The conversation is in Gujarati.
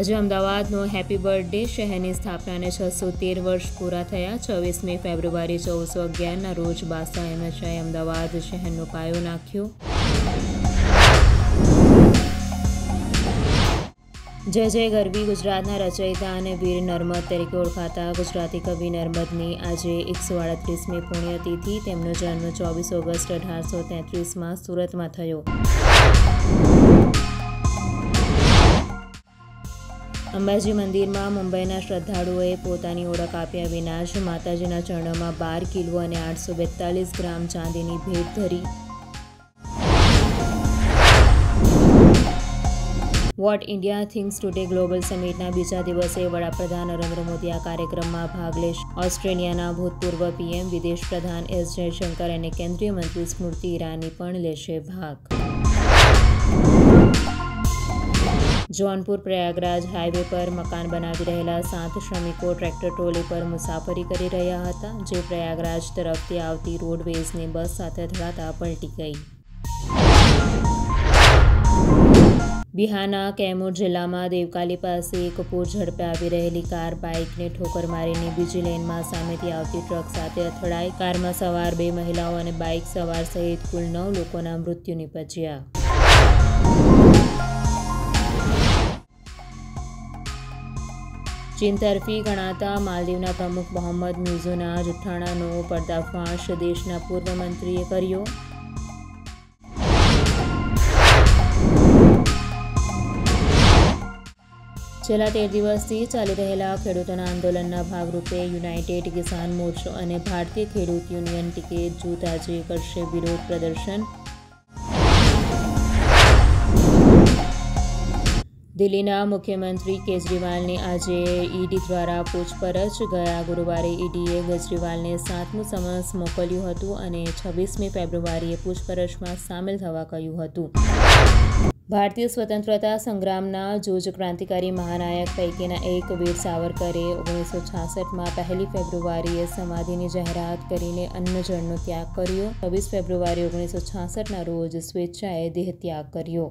આજે અમદાવાદનો હેપી બર્થડે શહેરની સ્થાપનાને છસો તેર વર્ષ પૂરા થયા. છવ્વીસમી ફેબ્રુઆરી ચૌદસો અગિયારના રોજ બાસા અહેમદ શાહે અમદાવાદ શહેરનો પાયો નાખ્યો. જય જય ગરબી ગુજરાતના રચયિતા અને વીર નર્મદ તરીકે ઓળખાતા ગુજરાતી કવિ નર્મદની આજે એકસો આડત્રીસમી પુણ્યતિથિ. તેમનો જન્મ ચોવીસ ઓગસ્ટ અઢારસો તેત્રીસમાં સુરતમાં થયો. અંબાજી મંદિરમાં મુંબઈના શ્રદ્ધાળુઓએ પોતાની ઓળખ આપ્યા વિના જ માતાજીના ચરણોમાં બાર કિલો અને આઠસો બેતાલીસ ગ્રામ ચાંદીની ભેટ ધરી. What India thinks today global સમિટના બીજા દિવસે વડાપ્રધાન નરેન્દ્ર મોદી આ કાર્યક્રમમાં ભાગ લેશે. ઓસ્ટ્રેલિયાના ભૂતપૂર્વ પીએમ, વિદેશ પ્રધાન એસ જયશંકર અને કેન્દ્રીય મંત્રી સ્મૃતિ ઈરાની પણ લેશે ભાગ. જોનપુર પ્રયાગરાજ હાઈવે પર મકાન બનાવી રહેલા સાત શ્રમિકો ટ્રેક્ટર ટ્રોલી પર મુસાફરી કરી રહ્યા હતા, જે પ્રયાગરાજ તરફથી આવતી રોડવેઝની બસ સાથે ધડાતા પલટી ગઈ. બિહારના કૈમૂર જિલ્લામાં દેવકાલી પાસે એક પૂર ઝડપે આવી રહેલી કાર બાઇકને ઠોકર મારીને બીજી લેનમાં સામેથી આવતી ટ્રક સાથે અથડાઈ. કારમાં સવાર બે મહિલાઓ અને બાઇક સવાર સહિત કુલ નવ લોકોના મૃત્યુ નિપજ્યા. ચીન તરફી ગણાતા માલદીવના પ્રમુખ મોહમ્મદ મ્યુઝોના જુઠ્ઠાણાનો પર્દાફાશ દેશના પૂર્વ મંત્રીએ કર્યો. છેલ્લા તેર દિવસથી ચાલી રહેલા ખેડૂતોના આંદોલનના ભાગરૂપે યુનાઇટેડ કિસાન મોરચો અને ભારતીય ખેડૂત યુનિયન ટિકિટ જૂથ આજે કરશે વિરોધ પ્રદર્શન. દિલ્હીના મુખ્યમંત્રી કેજરીવાલની આજે ઈડી દ્વારા પૂછપરછ. ગયા ગુરુવારે ઈડીએ કેજરીવાલને સાતમું સમન્સ મોકલ્યું હતું અને છવ્વીસમી ફેબ્રુઆરીએ પૂછપરછમાં સામેલ થવા કહ્યું હતું. ભારતીય સ્વતંત્રતા સંગ્રામના જોજ ક્રાંતિકારી મહાનાયક પૈકીના એક વીર સાવરકરે ઓગણીસો છાસઠમાં પહેલી ફેબ્રુઆરીએ સમાધિની જાહેરાત કરીને અન્નજળનો ત્યાગ કર્યો. છવ્વીસ ફેબ્રુઆરી ઓગણીસો છાસઠના રોજ સ્વેચ્છાએ દેહ ત્યાગ કર્યો.